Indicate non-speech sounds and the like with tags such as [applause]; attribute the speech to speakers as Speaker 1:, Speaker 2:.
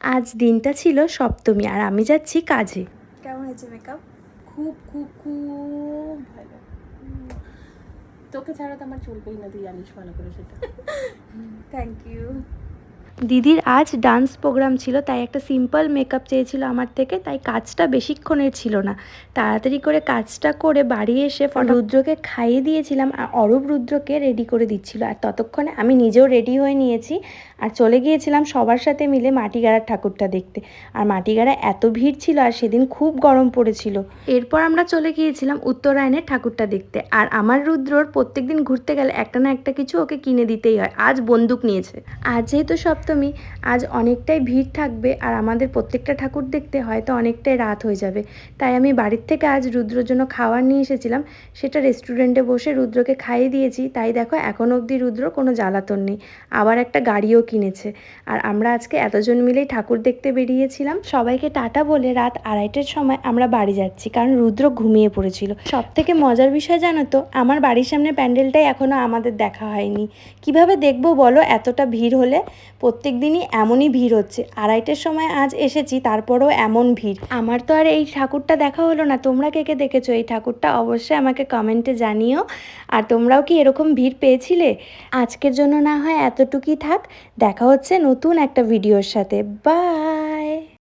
Speaker 1: আজ দিনটা ছিল সপ্তমী আর আমি যাচ্ছি কাজে।
Speaker 2: কেমন হয়েছে মেকআপ
Speaker 3: খুব খুব খুব ভালো। তোকে ছাড়া তো আমার চলবেই না তুই জানিস ভালো করে সেটা। [laughs]
Speaker 2: থ্যাংক ইউ
Speaker 1: দিদির আজ ডান্স প্রোগ্রাম ছিল তাই একটা সিম্পল মেকআপ চেয়েছিল আমার থেকে তাই কাজটা বেশিক্ষণের ছিল না। তাড়াতাড়ি করে কাজটা করে বাড়ি এসে রুদ্রকে খাইয়ে দিয়েছিলাম আর অরূপ রুদ্রকে রেডি করে দিচ্ছিল। আর ততক্ষণে আমি নিজেও রেডি হয়ে নিয়েছি আর চলে গিয়েছিলাম সবার সাথে মিলে মাটিগাড়ার ঠাকুরটা দেখতে। আর মাটিগাড়া এত ভিড় ছিল আর সেদিন খুব গরম পড়েছিল। এরপর আমরা চলে গিয়েছিলাম উত্তরায়ণের ঠাকুরটা দেখতে। আর আমার রুদ্রর প্রত্যেকদিন ঘুরতে গেলে একটা না একটা কিছু ওকে কিনে দিতেই হয় আজ বন্দুক নিয়েছে। আজ যেহেতু সপ্তমী আজ অনেকটাই ভিড় থাকবে আর আমাদের প্রত্যেকটা ঠাকুর দেখতে হয়তো অনেকটাই রাত হয়ে যাবে। তাই আমি বাড়ির থেকে আজ রুদ্রর জন্য খাবার নিয়ে এসেছিলাম। সেটা রেস্টুরেন্টে বসে রুদ্রকে খাইয়ে দিয়েছি। তাই দেখো, এখন অবধি রুদ্র কোনো জ্বালাতন নেই। আবার একটা গাড়িও কিনেছে। আর আমরা আজকে এতজন মিলেই ঠাকুর দেখতে বেরিয়েছিলাম। সবাইকে টাটা বলে রাত আড়াইটের সময় আমরা বাড়ি যাচ্ছি। কারণ রুদ্র ঘুমিয়ে পড়েছিল। সব থেকে মজার বিষয় জানো তো, আমার বাড়ির সামনে প্যান্ডেলটাই এখনও আমাদের দেখা হয়নি। কীভাবে দেখব বলো? এতটা ভিড় হলে প্রত্যেক দিনই এমনই ভিড় হচ্ছে। আড়াইটের সময় আজ এসেছি, তারপরেও এমন ভিড়। আমার তো আর এই ঠাকুরটা দেখা হলো না। তোমরা কে কে দেখেছ? এই ঠাকুরটা অবশ্যই আমাকে কমেন্টে জানিও। আর তোমরাও কি এরকম ভিড় পেয়েছিলে? আজকের জন্য না হয় এতটুকুই থাক। দেখা হচ্ছে নতুন একটা ভিডিওর সাথে। বাই!